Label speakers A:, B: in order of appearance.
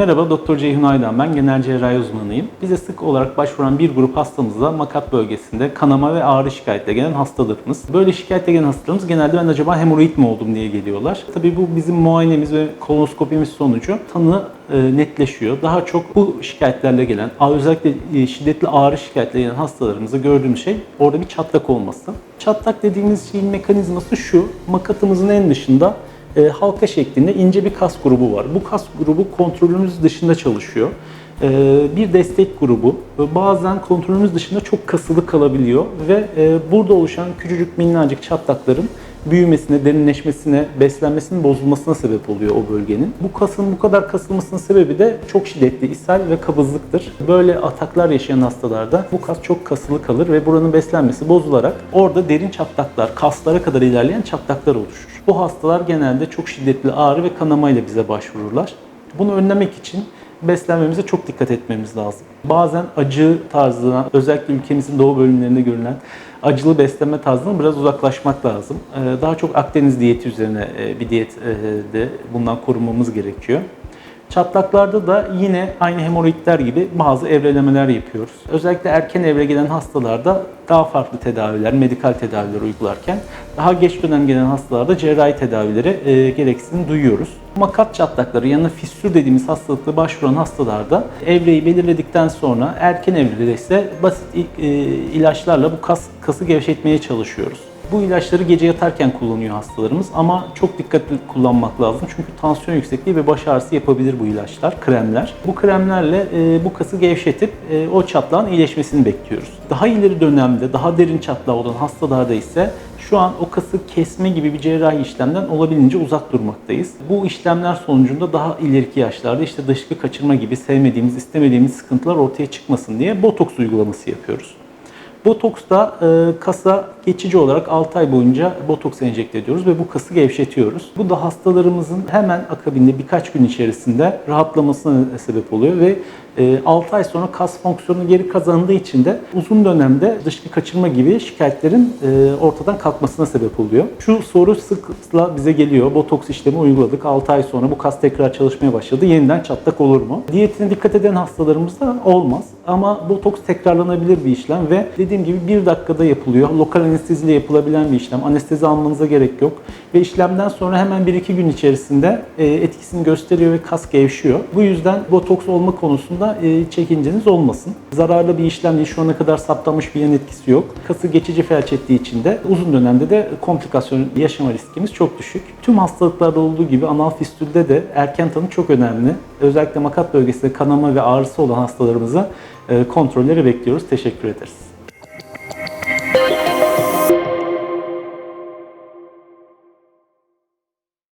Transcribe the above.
A: Merhaba, Doktor Ceyhun Aydan ben. Genel cerrahi uzmanıyım. Bize sık olarak başvuran bir grup hastamızda makat bölgesinde kanama ve ağrı şikayetle gelen hastalarımız. Böyle şikayetle gelen hastalarımız genelde ben acaba hemoroid mi oldum diye geliyorlar. Tabii bu bizim muayenemiz ve kolonoskopimiz sonucu tanı e, netleşiyor. Daha çok bu şikayetlerle gelen, özellikle e, şiddetli ağrı şikayetle gelen hastalarımızda gördüğümüz şey orada bir çatlak olması. Çatlak dediğimiz şeyin mekanizması şu, makatımızın en dışında e, halka şeklinde ince bir kas grubu var. Bu kas grubu kontrolümüz dışında çalışıyor. E, bir destek grubu ve bazen kontrolümüz dışında çok kasılı kalabiliyor ve e, burada oluşan küçücük minnacık çatlakların büyümesine, derinleşmesine, beslenmesinin bozulmasına sebep oluyor o bölgenin. Bu kasın bu kadar kasılmasının sebebi de çok şiddetli ishal ve kabızlıktır. Böyle ataklar yaşayan hastalarda bu kas çok kasılı kalır ve buranın beslenmesi bozularak orada derin çatlaklar, kaslara kadar ilerleyen çatlaklar oluşur. Bu hastalar genelde çok şiddetli ağrı ve kanamayla bize başvururlar. Bunu önlemek için beslenmemize çok dikkat etmemiz lazım. Bazen acı tarzına, özellikle ülkemizin doğu bölümlerinde görülen acılı beslenme tarzından biraz uzaklaşmak lazım. Ee, Daha çok Akdeniz diyeti üzerine e, bir diyet e, de bundan korunmamız gerekiyor. Çatlaklarda da yine aynı hemoroidler gibi bazı evrelemeler yapıyoruz. Özellikle erken evre gelen hastalarda daha farklı tedaviler, medikal tedaviler uygularken daha geç dönem gelen hastalarda cerrahi tedavileri e, gereksinim duyuyoruz. Makat çatlakları yani fistül dediğimiz hastalıkla başvuran hastalarda evreyi belirledikten sonra erken evrede ise basit e, ilaçlarla bu kas kası gevşetmeye çalışıyoruz. Bu ilaçları gece yatarken kullanıyor hastalarımız ama çok dikkatli kullanmak lazım. Çünkü tansiyon yüksekliği ve baş ağrısı yapabilir bu ilaçlar, kremler. Bu kremlerle e, bu kası gevşetip e, o çatlağın iyileşmesini bekliyoruz. Daha ileri dönemde, daha derin çatlağı olan hastalarda ise şu an o kası kesme gibi bir cerrahi işlemden olabildiğince uzak durmaktayız. Bu işlemler sonucunda daha ileriki yaşlarda işte dışkı kaçırma gibi sevmediğimiz, istemediğimiz sıkıntılar ortaya çıkmasın diye botoks uygulaması yapıyoruz. Botoksta e, kasa geçici olarak 6 ay boyunca botoks enjekte ediyoruz ve bu kası gevşetiyoruz. Bu da hastalarımızın hemen akabinde birkaç gün içerisinde rahatlamasına sebep oluyor ve e, 6 ay sonra kas fonksiyonu geri kazandığı için de uzun dönemde dışkı kaçırma gibi şikayetlerin e, ortadan kalkmasına sebep oluyor. Şu soru sıklıkla bize geliyor. Botoks işlemi uyguladık. 6 ay sonra bu kas tekrar çalışmaya başladı. Yeniden çatlak olur mu? Diyetine dikkat eden hastalarımızda olmaz. Ama botoks tekrarlanabilir bir işlem ve dediğim gibi bir dakikada yapılıyor. Lokal anesteziyle yapılabilen bir işlem. Anestezi almanıza gerek yok. Ve işlemden sonra hemen 1-2 gün içerisinde e, etkisini gösteriyor ve kas gevşiyor. Bu yüzden botoks olma konusunda e, çekinceniz olmasın. Zararlı bir işlem değil. Şu ana kadar saptanmış bir yan etkisi yok. Kası geçici felç ettiği için de uzun dönemde de komplikasyon yaşama riskimiz çok düşük. Tüm hastalıklarda olduğu gibi anal fistülde de erken tanı çok önemli. Özellikle makat bölgesinde kanama ve ağrısı olan hastalarımıza e, kontrolleri bekliyoruz. Teşekkür ederiz.